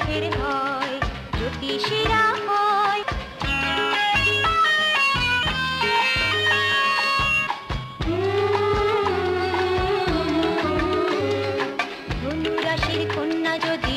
রথের হয় জ্যোতিষীরা হয়। ধনুরাশির কন্যা যদি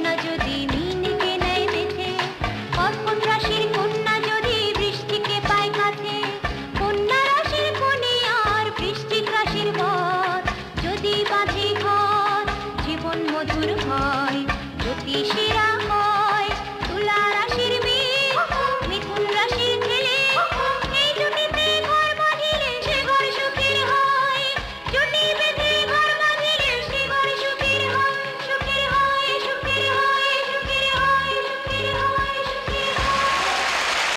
কিসে